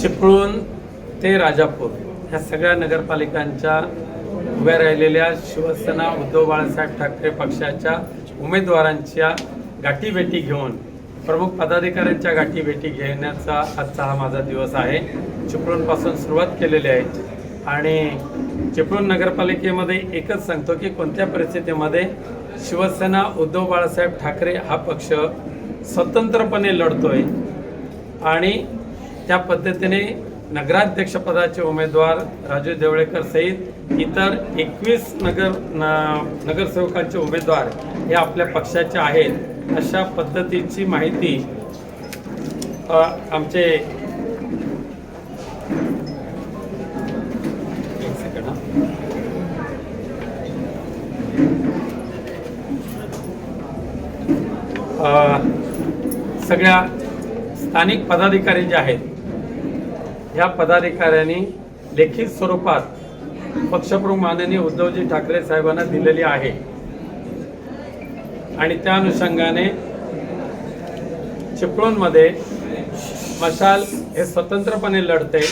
चिपळूण ते राजापूर ह्या सगळ्या नगरपालिकांच्या उभ्या राहिलेल्या शिवसेना उद्धव बाळासाहेब ठाकरे पक्षाच्या उमेदवारांच्या गाठीभेटी घेऊन प्रमुख पदाधिकाऱ्यांच्या गाठीभेटी घेण्याचा आजचा हा माझा दिवस आहे. चिपळूणपासून सुरुवात केलेली आहे. आणि चिपळूण नगरपालिकेमध्ये एकच सांगतो की कोणत्या परिस्थितीमध्ये शिवसेना उद्धव बाळासाहेब ठाकरे हा पक्ष स्वतंत्रपणे लढतोय आणि त्या पद्धतीने नगराध्यक्षपदाचे उमेदवार राजू देवळेकर सहित इतर एकवीस नगर न- नगरसेवकांचे उमेदवार हे आपल्या पक्षाचे आहेत. अशा पद्धतीची माहिती आमचे सगळ्या स्थानिक पदाधिकारी जे आहेत ह्या पदाधिकाऱ्यांनी लेखी स्वरूपात पक्षप्रमुख माननीय उद्धवजी ठाकरे साहेबांना दिलेली आहे. आणि त्या अनुषंगाने चिपळूणमध्ये मशाल हे स्वतंत्रपणे लढते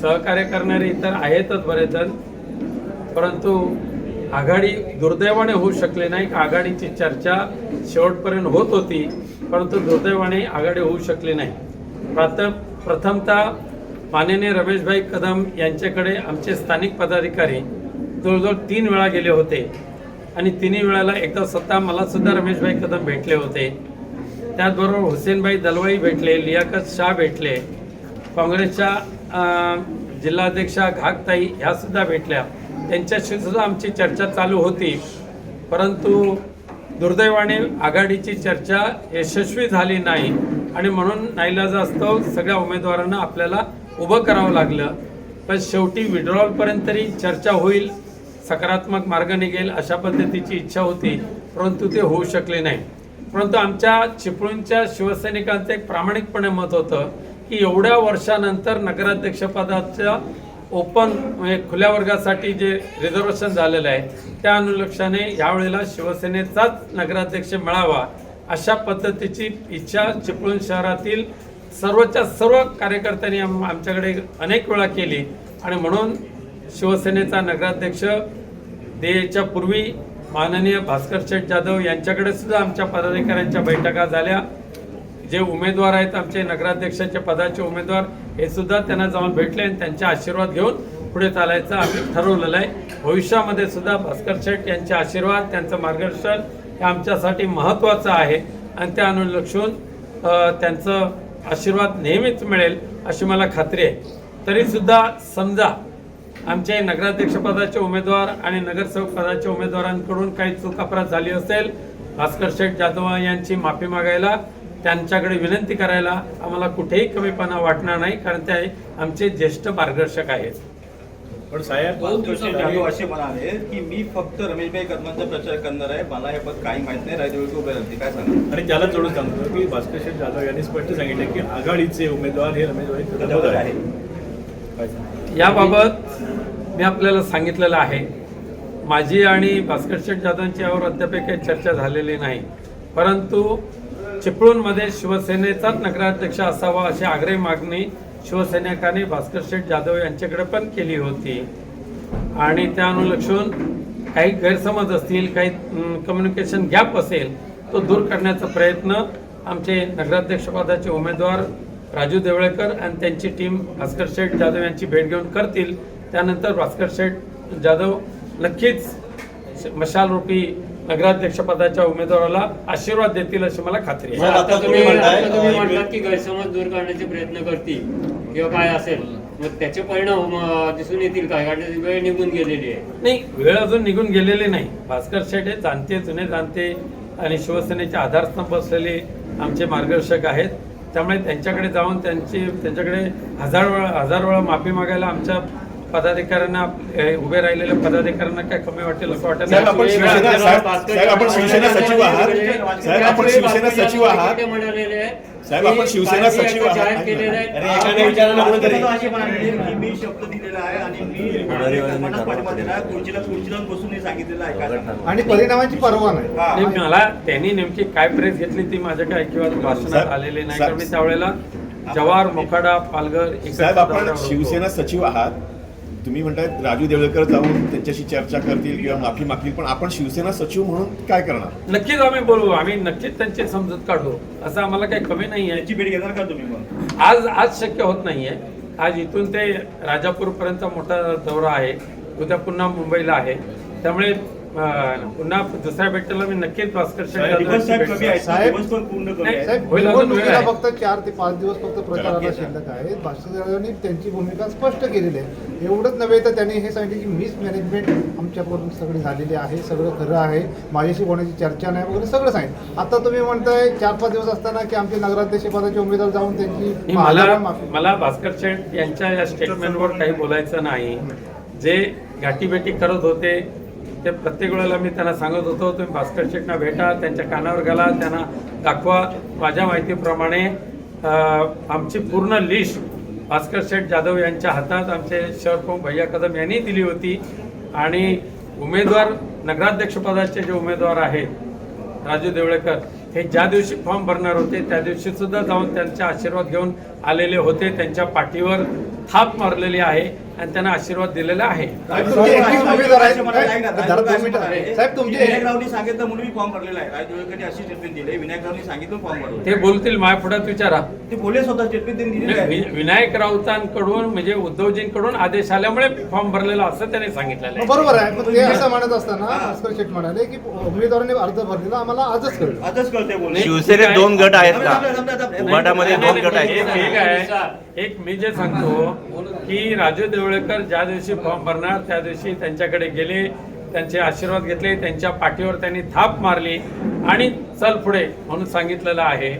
सहकार्य करणारे इतर आहेतच बरेच परंतु आघाडी दुर्दैवाने होऊ शकले नाही. आघाडीची चर्चा शेवटपर्यंत होत होती परंतु दुर्दैवाने आघाडी होऊ शकली नाही. प्रात प्रथमतः माननीय रमेशभाई कदम यांच्याकडे आमचे स्थानिक पदाधिकारी जवळजवळ तीन वेळा गेले होते. आणि तिन्ही वेळाला एकदा स्वतः मलासुद्धा रमेशभाई कदम भेटले होते. त्याचबरोबर हुसेनभाई दलवाई भेटले लियाकत शाह भेटले काँग्रेसच्या जिल्हाध्यक्षा घागताई ह्यासुद्धा भेटल्या. त्यांच्याशी सुद्धा आमची चर्चा चालू होती. परंतु दुर्दैवाने आघाडीची चर्चा यशस्वी झाली नाही. आणि म्हणून नाईलाजास्तव सगळ्या उमेदवारांना आपल्याला उभं करावं लागलं पण शेवटी विड्रॉलपर्यंत तरी चर्चा होईल सकारात्मक मार्ग निघेल अशा पद्धतीची इच्छा होती परंतु ते होऊ शकले नाही. परंतु आमच्या चिपळूणच्या शिवसैनिकांचं एक प्रामाणिकपणे मत होतं की एवढ्या वर्षानंतर नगराध्यक्षपदाच्या ओपन म्हणजे खुल्या वर्गासाठी जे रिझर्वेशन झालेलं आहे त्या अनुलक्षाने यावेळेला शिवसेनेचाच नगराध्यक्ष मिळावा अशा पद्धतीची इच्छा चिपळूण शहरातील सर्वच्या सर्व कार्यकर्त्यांनी आम- आमच्याकडे अनेक वेळा केली. आणि म्हणून शिवसेनेचा नगराध्यक्ष देच्या पूर्वी माननीय भास्कर शेठ जाधव यांच्याकडे सुद्धा आमच्या पदाधिकाऱ्यांच्या बैठका झाल्या. जे उमेदवार आहेत आमचे नगराध्यक्षाच्या पदाचे उमेदवार हे सुद्धा त्यांना जाऊन भेटले आणि त्यांचे आशीर्वाद घेऊन पुढे चालायचं आम्ही ठरवलेलं आहे. भविष्यामध्ये सुद्धा भास्कर शेठ यांचे आशीर्वाद त्यांचं मार्गदर्शन हे आमच्यासाठी महत्त्वाचं आहे. आणि त्या अनुलक्षून त्यांचं आशीर्वाद नेहमीच मिळेल अशी मला खात्री आहे. तरीसुद्धा समजा आमचे नगराध्यक्षपदाचे उमेदवार आणि नगरसेवक पदाच्या उमेदवारांकडून काही चूक अपराध झाली असेल भास्कर शेठ जाधव यांची माफी मागायला त्यांच्याकडे विनंती करायला आम्हाला कुठेही कमीपणा वाटणार नाही कारण ते आमचे ज्येष्ठ मार्गदर्शक आहेत. पण साहेब जाधव असे म्हणाले की मी फक्त रमेशभाई कदमांचा प्रचार करणार आहे. मला हे पद काही माहीत नाही. राजदेवी उभे राहते काय सांगा आणि त्याला जोडून सांगतो की भास्कर शेठ जाधव यांनी स्पष्ट सांगितलं की आघाडीचे उमेदवार हे रमेशभाई कदम आहे? याबाबत मी आपल्याला सांगितलेलं आहे माझी आणि भास्कर शेठ जाधवांची यावर अद्याप काही चर्चा झालेली नाही. परंतु चिपळूणमध्ये शिवसेनेचाच नगराध्यक्ष असावा अशी आग्रही मागणी शिवसैनिकांनी भास्कर शेठ जाधव यांच्याकडे पण केली होती. आणि त्या अनुलक्षून काही गैरसमज असतील काही कम्युनिकेशन गॅप असेल तो दूर करण्याचा प्रयत्न आमचे नगराध्यक्षपदाचे उमेदवार राजू देवळेकर आणि त्यांची टीम भास्कर शेठ जाधव यांची भेट घेऊन करतील. त्यानंतर भास्कर शेठ जाधव नक्कीच मशालरूपी नगराध्यक्षपदाच्या उमेदवाराला आशीर्वाद देतील अशी मला खात्री आहे. आता तुम्ही म्हणताय आता तुम्ही म्हणतात की गैरसमज दूर करण्याचे प्रयत्न करतील किंवा काय असेल. मग त्याचे परिणाम अं, दिसून येतील काय? कारण वेळ निघून गेलेली आहे. नाही वेळ अजून निघून गेलेली नाही. भास्कर शेठ हे जाणते जुने जाणते आणि शिवसेनेचे आधारस्तंभ असलेले आमचे मार्गदर्शक आहेत. त्यामुळे त्यांच्याकडे जाऊन त्यांची त्यांच्याकडे हजार वेळा हजार वेळा माफी मागायला आमच्या पदाधिकाऱ्यांना उभे राहिलेल्या पदाधिकाऱ्यांना काय कमी वाटेल असं वाटत साहेब, आपण नाही शिवसेना- साहेब- साहेब, आपण शिवसेना सचिव आहात. साहेब, आपण शिवसेना आहात. साहेब, आपण शिवसेना आहात. मी शब्द दिलेला आहे आणि परिणामाची पर्वा नाही. मला त्यांनी नेमकी काय प्रेस घेतली ती माझ्या काय ऐकिवात भाषणात आलेली नाही. कारण मी त्यावेळेला जवार मोखाडा पालघर साहेब आपण. शिवसेना सचिव आहात. तुम्ही म्हणताय राजू देवळकर जाऊन त्यांच्याशी चर्चा करतील किंवा माफी मागतील पण आपण शिवसेना सचिव म्हणून काय करणार? नक्कीच आम्ही बोलू. आम्ही नक्कीच त्यांची समजूत काढू. असं आम्हाला काही कमी नाही आहे याची भेट घेणार का तुम्ही मग? आज आज शक्य होत नाहीये. आज इथून ते राजापूरपर्यंत मोठा दौरा आहे. उद्या पुन्हा मुंबईला आहे. त्यामुळे पुन्हा दुसऱ्या भेटीला मी नक्कीच. फक्त चार ते पाच दिवस फक्त प्रचाराला शिल्लक आहे. जाधवांनी त्यांची भूमिका स्पष्ट केलेली आहे. एवढंच नव्हे तर त्यांनी हे सांगितले की मिसमॅनेजमेंट आमच्याकडून सगळी झालेली आहे सगळं खरं आहे. माझ्याशी कोणाची चर्चा नाही वगैरे सगळं सांगितलं. आता तुम्ही म्हणताय चार पाच दिवस असताना की आमचे नगराध्यक्ष पदाचे उमेदवार जाऊन त्यांची मला मला भास्कर शेठ यांच्या या स्टेटमेंटवर काही बोलायचं नाही. जे गाठीभेटी करत होते ते प्रत्येक वेळेला मी त्यांना सांगत होतो तुम्ही भास्कर शेठना भेटा त्यांच्या कानावर घाला त्यांना दाखवा माझ्या माहितीप्रमाणे. आमची पूर्ण लिस्ट भास्कर शेठ जाधव यांच्या हातात आमचे शहरप्रमुख भैया कदम यांनी दिली होती. आणि उमेदवार नगराध्यक्षपदाचे जे उमेदवार आहेत राजू देवळेकर हे ज्या दिवशी फॉर्म भरणार होते त्या दिवशी सुद्धा जाऊन त्यांचा आशीर्वाद घेऊन आलेले होते. त्यांच्या पाठीवर थाप मारलेली आहे. आणि त्यांना आशीर्वाद दिलेला आहे. साहेब, तुमचे सांगितलं म्हणून मी फॉर्म भरलेला आहे. अशी स्टेटमेंट दिली. विनायक रावनी सांगितलं फॉर्म भरला ते बोलतील माझ्या पुढ्यात विचारा. ते बोलले स्वतः स्टेटमेंट विनायक राऊतांकडून म्हणजे उद्धवजींकडून आदेश आल्यामुळे फॉर्म भरलेला असं त्यांनी सांगितलेलं आहे. बरोबर आहे. पण ते असं म्हणत असताना भास्कर शेठ म्हणाले की उमेदवारांनी अर्ज भरलेला आम्हाला आजच कळलं. आजच कळते बोलले शिवसेनेत दोन गट आहेत का दोन गट आहेत. एक- एक आहे. एक मी जे सांगतो की राजू देवळेकर ज्या दिवशी फॉर्म भरणार त्या दिवशी त्यांच्याकडे गेले त्यांचे आशीर्वाद घेतले त्यांच्या पाठीवर त्यांनी थाप मारली आणि चल पुढे म्हणून सांगितलेलं आहे.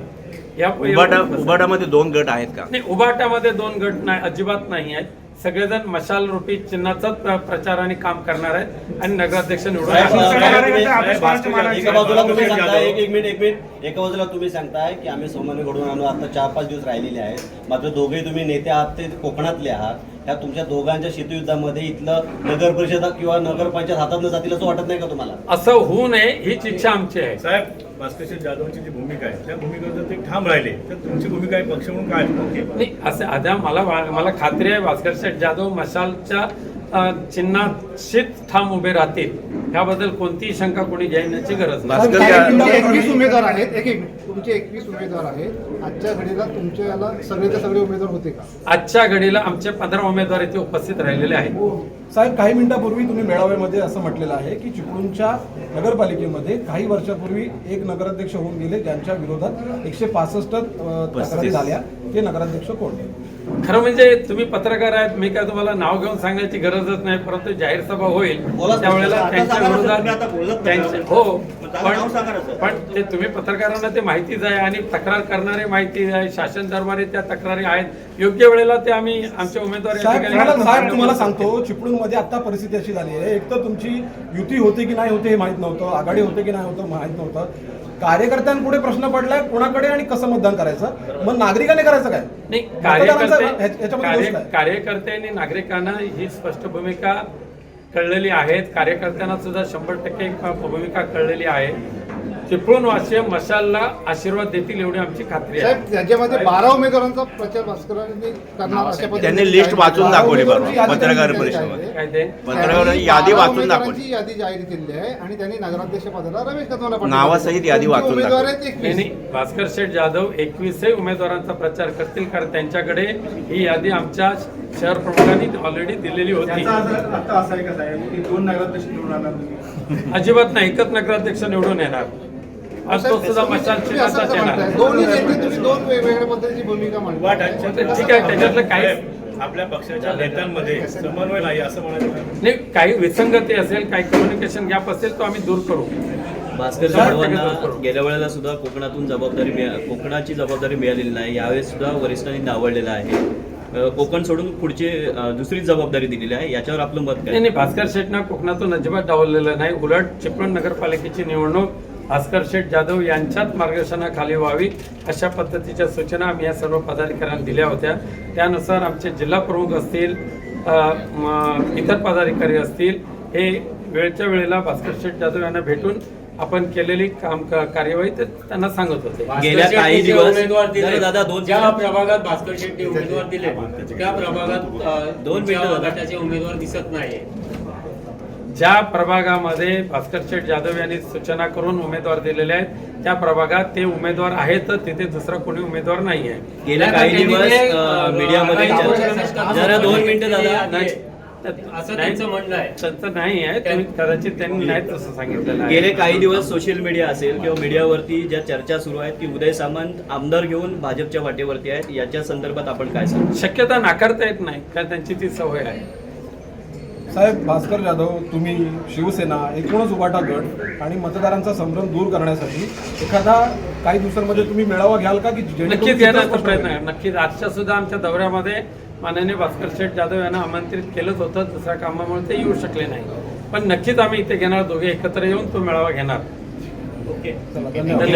या उभाटा उभाटामध्ये दोन गट आहेत का? नाही उभाटामध्ये दोन गट नाही अजिबात नाही आहेत. सगळेजण मशाल रूपी चिन्हाचाच प्र- प्रचार आणि काम करणार आहेत. आणि नगराध्यक्ष निवडून. एका बाजूला तुम्ही सांगताय एक एक मिनिट एक मिनिट. एका बाजूला तुम्ही सांगताय की आम्ही सोमाने घडून आणू. आता चार पाच दिवस राहिलेले आहेत. मात्र दोघेही तुम्ही नेते आहात ते कोकणातले आहात. ह्या तुमच्या दोघांच्या शीतयुद्धामध्ये इथलं नगर परिषद किंवा नगरपंचायत हातात न जातील असं वाटत नाही का तुम्हाला? असं होऊ नये हीच इच्छा आमची आहे. साहेब भास्करशेठ जाधवांची जी भूमिका आहे त्या भूमिकेवर जर ते ठाम राहिले तर तुमची भूमिका आहे पक्ष म्हणून काय नाही असं आता मला मला खात्री आहे भास्कर जाधव मशालच्या चिन्हाशीच ठाम उभे राहतील. ह्याबद्दल कोणतीही शंका कोणी घेण्याची गरज नाही. उमेदवार आहेत एक. तुमचे एकवीस उमेदवार आहेत. आजच्या घडीला तुमच्या याला सगळेचे सगळे उमेदवार होते का? आजच्या घडीला आमचे पंधरा उमेदवार इथे उपस्थित राहिलेले आहेत. साहेब काही मिनिटापूर्वी तुम्ही मेळाव्यामध्ये असं म्हटलेलं आहे की चिपळूणच्या नगरपालिकेमध्ये काही वर्षापूर्वी एक नगराध्यक्ष होऊन गेले ज्यांच्या विरोधात एकशे पासष्ट तक्रारी झाल्या. ते नगराध्यक्ष कोण? खरं म्हणजे तुम्ही पत्रकार आहेत मी काय तुम्हाला नाव घेऊन सांगायची गरजच नाही परंतु जाहीर सभा होईल त्यावेळेला त्यांच्या विरोधात. त्यांचे- हो. पण पण ते तुम्ही पत्रकारांना ते माहितीच आहे आणि तक्रार करणारे माहिती आहे शासन दरबारी त्या तक्रारी आहेत योग्य वेळेला ते आम्ही आमच्या उमेदवार तुम्हाला सांगतो चिपळूणमध्ये आता परिस्थिती अशी झाली आहे. एक तर तुमची युती होते की नाही होते हे माहीत नव्हतं आघाडी होते की नाही होतं माहीत नव्हतं. कार्यकर्त्यांपुढे प्रश्न पडलाय कोणाकडे आणि कसं मतदान करायचं? मग नागरिकांनी करायचं काय? नाही कार्यकर्ते? कार्यकर्ते आणि नागरिकांना ही स्पष्ट भूमिका कळलेली आहेत. कार्यकर्त्यांना सुद्धा शंभर टक्के भूमिका कळलेली आहे. चिपळूण वासीय मशालला आशीर्वाद देतील एवढी आमची खात्री आहे. त्याच्यामध्ये बारा उमेदवारांचा प्रचार भास्करांनी करणार अशा पद्धतीने त्यांनी लिस्ट वाचून दाखवली बरोबर पत्रकार परिषदेमध्ये काय ते? पत्रकार यादी बारा वाचून दाखवली. उमेदवारांची यादी जाहीर केलेली आहे आणि त्यांनी नगराध्यक्ष पदाला रमेश कदमाला पाठवलं. नावासहित यादी वाचून उमेदवार दाखवली. आहेत नाही एकवीस. नाही भास्कर शेठ जाधव एकवीसही उमेदवारांचा प्रचार करतील कारण त्यांच्याकडे ही यादी आमच्या शहर प्रमुखांनी ऑलरेडी दिलेली होती. आता असं आहे का साहेब? की दोन नगराध्यक्ष निवडून आणणार अजिबात नाही. एकच नगराध्यक्ष निवडून येणार. आज तो सुद्धा तुम्ही- मशाल तुम्ही असं चिन्हाचाच कसं म्हणताय? येणार दोन्ही नेते तुम्ही दोन वेगवेगळ्या पद्धतीची भूमिका मांडताय. उभाटांच्या ठीक आहे. त्याच्यातलं काही आपल्या पक्षाच्या नेत्यांमध्ये समन्वय नाही असं म्हणायचं. नाही काही विसंगती असेल काही कम्युनिकेशन गॅप असेल तो आम्ही दूर करू. भास्कर जाधवांना. गेल्या वेळेला सुद्धा कोकणातून जबाबदारी कोकणाची जबाबदारी मिळालेली नाही. यावेळेस सुद्धा वरिष्ठांनी नावडलेलं आहे. कोकण सोडून पुढची दुसरी जबाबदारी दिलेली आहे. याच्यावर आपलं मत नाही काय? नाही भास्कर शेठनं कोकणातून अजिबात डावललेलं नाही. उलट चिपळूण नगरपालिकेची निवडणूक भास्कर शेठ जाधव यांच्याच मार्गदर्शनाखाली व्हावी अशा पद्धतीच्या सूचना आम्ही या सर्व पदाधिकाऱ्यांना दिल्या होत्या. त्यानुसार आमचे जिल्हा प्रमुख असतील इतर पदाधिकारी असतील हे वेळच्या वेळेला भास्कर शेठ जाधव यांना भेटून आपण केलेली काम क- कार्यवाही ते त्यांना सांगत होते गेल्या काही दिवस- उमेदवार दिले दादा, दोन ज्या. प्रभागात भास्कर शेट्टी उमेदवार दिले त्या प्रभागात अ, दोन तुमच्या मिनिटं, दादा. गटाचे उमेदवार दिसत नाहीये ज्या प्रभागामध्ये भास्कर शेठ जाधव यांनी सूचना करून उमेदवार दिलेले आहेत त्या प्रभागात ते उमेदवार आहेत तर तिथे दुसरा कोणी उमेदवार नाही आहे गेल्या नाही, काही दिवस अ, मीडियामध्ये चर्चा- जरा दोन मिनिटं दादा नाही, नाही, असं त्यांचं म्हणणं आहे. त्यांचं नाही आहे. तुम्ही कदाचित त्यांनी नाही तसं सांगितलेलं आहे. गेले काही दिवस सोशल मीडिया असेल किंवा मीडियावरती ज्या चर्चा सुरू आहेत की उदय सामंत आमदार घेऊन भाजपच्या वाटेवरती आहेत याच्या संदर्भात आपण काय सांगू? शक्यता नाकारता येत नाही कारण त्यांची ती सवय आहे. साहेब भास्कर जाधव तुम्ही शिवसेना एकूणच उभाटा गट आणि मतदारांचा संभ्रम दूर करण्यासाठी एखादा काही दिवसांमध्ये तुम्ही मेळावा घ्याल का की नक्कीच येण्याचा प्रयत्न? आहे नक्कीच. आजच्या सुद्धा आमच्या दौऱ्यामध्ये माननीय भास्कर शेठ जाधव यांना आमंत्रित केलंच होतं दुसऱ्या कामामुळे ते येऊ शकले नाही. पण नक्कीच आम्ही इथे घेणार दोघे एकत्र येऊन तो मेळावा घेणार. धन्यवाद धन्यवाद.